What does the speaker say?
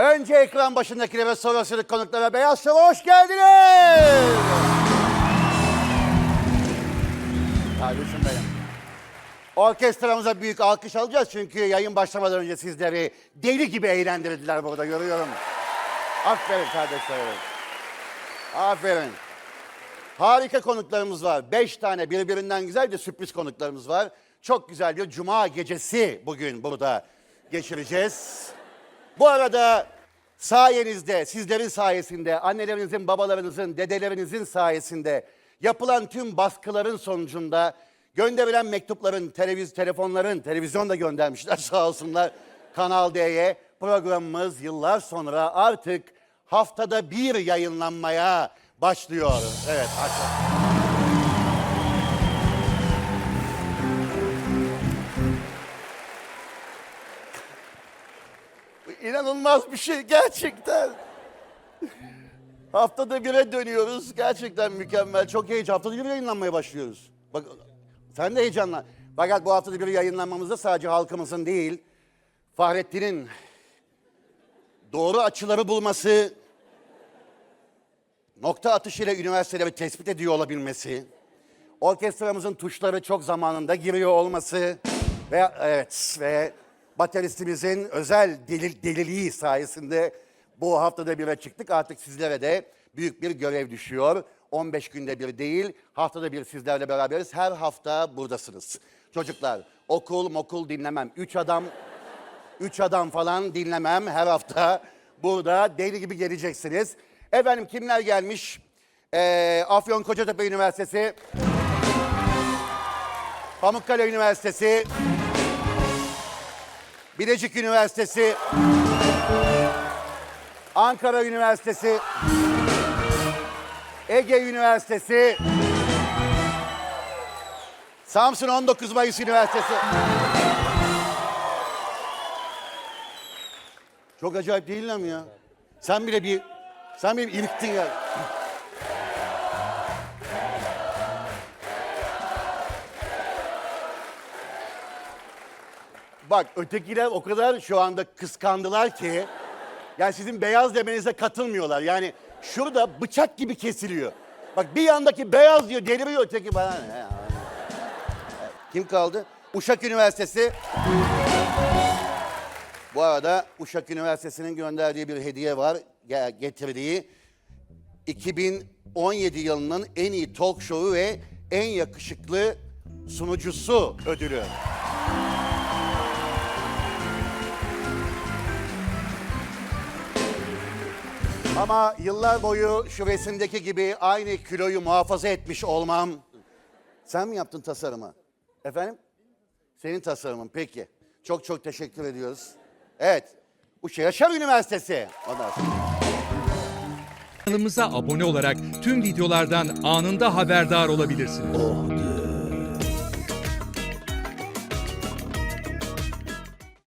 Önce ekran başındakilere ve sonrasındaki konuklara Beyaz Şov'a hoş geldiniz. Kardeşim benim. Orkestramıza büyük alkış alacağız çünkü yayın başlamadan önce sizleri deli gibi eğlendirdiler burada görüyorum. Aferin kardeşlerim. Aferin. Harika konuklarımız var. Beş tane birbirinden güzel bir sürpriz konuklarımız var. Çok güzel bir cuma gecesi bugün burada geçireceğiz. Bu arada sayenizde, sizlerin sayesinde, annelerinizin, babalarınızın, dedelerinizin sayesinde yapılan tüm baskıların sonucunda gönderilen mektupların, televiz, telefonların, televizyon da göndermişler sağ olsunlar Kanal D'ye. Programımız yıllar sonra artık haftada bir yayınlanmaya başlıyor. Evet, artık. İnanılmaz bir şey gerçekten. Haftada bire dönüyoruz. Gerçekten mükemmel. Çok heyecan. Haftada bir yayınlanmaya başlıyoruz. Bak sen de heyecanlan. Fakat bu haftada bir yayınlanmamızda sadece halkımızın değil, Fahrettin'in doğru açıları bulması, nokta atışıyla üniversiteleri tespit ediyor olabilmesi, orkestramızın tuşları çok zamanında giriyor olması ve evet ve bateristimizin özel delil, deliliği sayesinde bu haftada bire çıktık. Artık sizlere de büyük bir görev düşüyor. 15 günde bir değil, haftada bir sizlerle beraberiz. Her hafta buradasınız. Çocuklar, okul mokul dinlemem. Üç adam, üç adam falan dinlemem. Her hafta burada deli gibi geleceksiniz. Efendim kimler gelmiş? Ee, Afyon Kocatepe Üniversitesi, Pamukkale Üniversitesi, Bilecik Üniversitesi, Ankara Üniversitesi, Ege Üniversitesi, Samsun 19 Mayıs Üniversitesi. Çok acayip değil mi ya? Sen bile bir, sen benim irktin ya. Bak ötekiler o kadar şu anda kıskandılar ki yani sizin beyaz demenize katılmıyorlar. Yani şurada bıçak gibi kesiliyor. Bak bir yandaki beyaz diyor deliriyor öteki bana? Kim kaldı? Uşak Üniversitesi. Bu arada Uşak Üniversitesi'nin gönderdiği bir hediye var. ge- Getirdiği 2017 yılının en iyi talk show'u ve en yakışıklı sunucusu ödülü. Ama yıllar boyu şu resimdeki gibi aynı kiloyu muhafaza etmiş olmam. Sen mi yaptın tasarımı? Efendim? Senin tasarımın peki. Çok çok teşekkür ediyoruz. Evet. Bu şey Yaşar Üniversitesi. Ondan sonra. Kanalımıza abone olarak tüm videolardan anında haberdar olabilirsiniz.